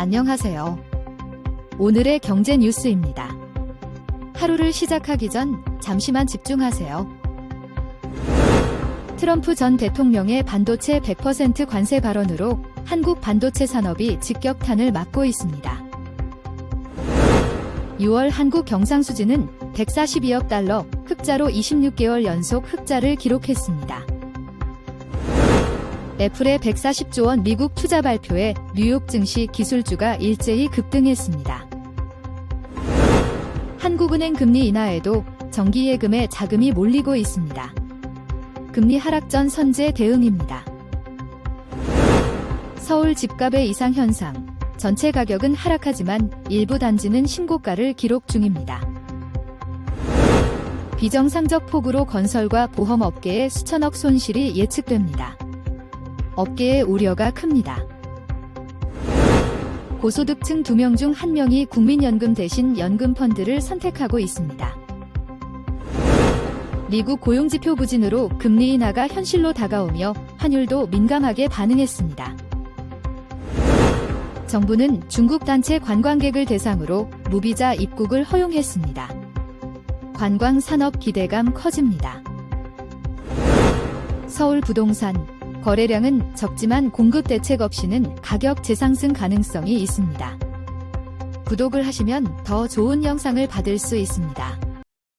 안녕하세요. 오늘의 경제 뉴스입니다. 하루를 시작하기 전 잠시만 집중하세요. 트럼프 전 대통령의 반도체 100% 관세 발언으로 한국 반도체 산업이 직격탄을 맞고 있습니다. 6월 한국 경상수지는 142억 달러, 흑자로 26개월 연속 흑자를 기록했습니다. 애플의 140조 원 미국 투자 발표에 뉴욕 증시 기술주가 일제히 급등했습니다. 한국은행 금리 인하에도 정기예금에 자금이 몰리고 있습니다. 금리 하락 전 선제 대응입니다. 서울 집값의 이상 현상. 전체 가격은 하락하지만 일부 단지는 신고가를 기록 중입니다. 비정상적 폭우로 건설과 보험업계에 수천억 손실이 예측됩니다. 업계의 우려가 큽니다. 고소득층 2명 중 1명이 국민연금 대신 연금펀드를 선택하고 있습니다. 미국 고용지표 부진으로 금리 인하가 현실로 다가오며 환율도 민감하게 반응했습니다. 정부는 중국 단체 관광객을 대상으로 무비자 입국을 허용했습니다. 관광 산업 기대감 커집니다. 서울 부동산 거래량은 적지만 공급 대책 없이는 가격 재상승 가능성이 있습니다. 구독을 하시면 더 좋은 영상을 받을 수 있습니다.